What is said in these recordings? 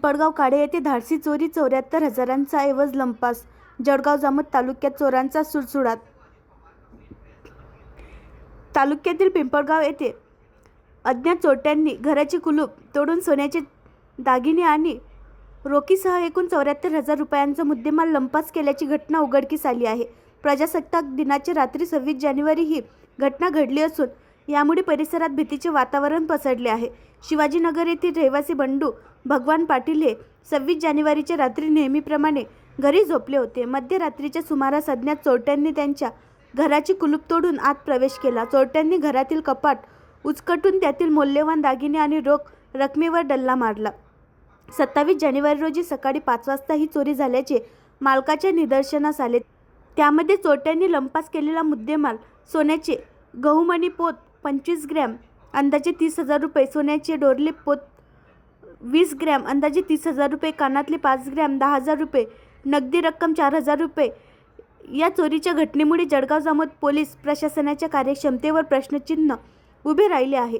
पिंपळगाव काडे येथे धाडसी चोरी चौऱ्याहत्तर हजारांचा ऐवज लंपास जळगाव जामोद तालुक्यात चोरांचा सुळसुळाट तालुक्यातील पिंपळगाव येथे अज्ञात चोरट्यांनी घराची कुलूप तोडून सोन्याचे दागिने आणि रोखीसह एकूण चौऱ्याहत्तर हजार रुपयांचा मुद्देमाल लंपास केल्याची घटना उघडकीस आली आहे. प्रजासत्ताक दिनाच्या रात्री सव्वीस जानेवारी ही घटना घडली असून यामुळे परिसरात भीतीचे वातावरण पसरले आहे. शिवाजीनगर येथील रहिवासी बंडू भगवान पाटील हे सव्वीस जानेवारीच्या रात्री नेहमीप्रमाणे घरी झोपले होते. मध्यरात्रीच्या सुमारास अज्ञात चोरट्यांनी त्यांच्या घराची कुलूप तोडून आत प्रवेश केला. चोरट्यांनी घरातील कपाट उचकटून त्यातील मौल्यवान दागिने आणि रोख रकमेवर डल्ला मारला. सत्तावीस जानेवारी रोजी सकाळी पाच वाजता ही चोरी झाल्याचे मालकाच्या निदर्शनास आले. त्यामध्ये चोरट्यांनी लंपास केलेला मुद्देमाल सोन्याचे गहुमणी पोत पंचवीस ग्रॅम अंदाजे तीस हजार रुपये. सोन्याचे डोरले पोत वीस ग्रॅम अंदाजे तीस हजार रुपये. कानातले पाच ग्रॅम दहा हजार रुपये. नगदी रक्कम चार हजार रुपये. या चोरीच्या घटनेमुळे जळगाव जामोद पोलीस प्रशासनाच्या कार्यक्षमतेवर प्रश्नचिन्ह उभे राहिले आहे.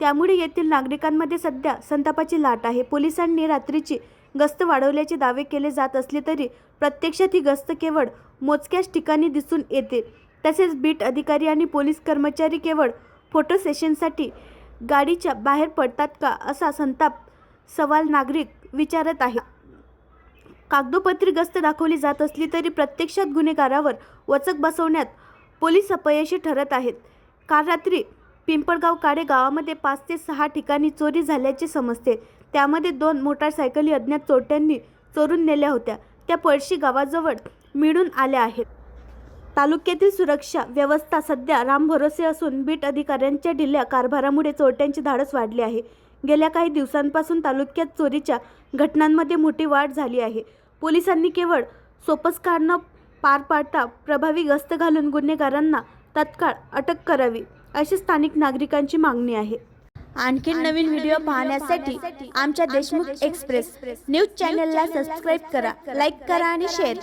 त्यामुळे येथील नागरिकांमध्ये सध्या संतापाची लाट आहे. पोलिसांनी रात्रीची गस्त वाढवल्याचे दावे केले जात असले तरी प्रत्यक्षात ही गस्त केवळ मोजक्याच ठिकाणी दिसून येते. तसेच बीट अधिकारी आणि पोलीस कर्मचारी केवळ फोटो सेशनसाठी गाडीच्या बाहेर पडतात का असा संताप सवाल नागरिक विचारत आहे. कागदोपत्री गस्त दाखवली जात असली तरी प्रत्यक्षात गुन्हेगारावर वचक बसवण्यात पोलीस अपयशी ठरत आहेत. काल रात्री पिंपळगाव काडे गावामध्ये पाच ते सहा ठिकाणी चोरी झाल्याचे समजते. त्यामध्ये दोन मोटारसायकली अज्ञात चोरट्यांनी चोरून नेल्या होत्या. त्या पळशी गावाजवळ मिळून आल्या आहेत. तालुक्यातील सुरक्षा व्यवस्था सध्या रामभरोसे असून बीट अधिकाऱ्यांच्या ढिल्या कारभारामुळे चोरट्यांचे धाडस वाढले आहे. गेल्या काही दिवसांपासून तालुक्यात चोरीच्या घटनांमध्ये मोठी वाढ झाली आहे. पोलिसांनी केवळ सोपस्कार न पार पाडता प्रभावी गस्त घालून गुन्हेगारांना तत्काळ अटक करावी अशी स्थानिक नागरिकांची मागणी आहे. आणखी नवीन व्हिडिओ पाहण्यासाठी आमच्या देशमुख एक्सप्रेस. न्यूज चॅनलला सबस्क्राईब करा लाईक करा आणि शेअर करा.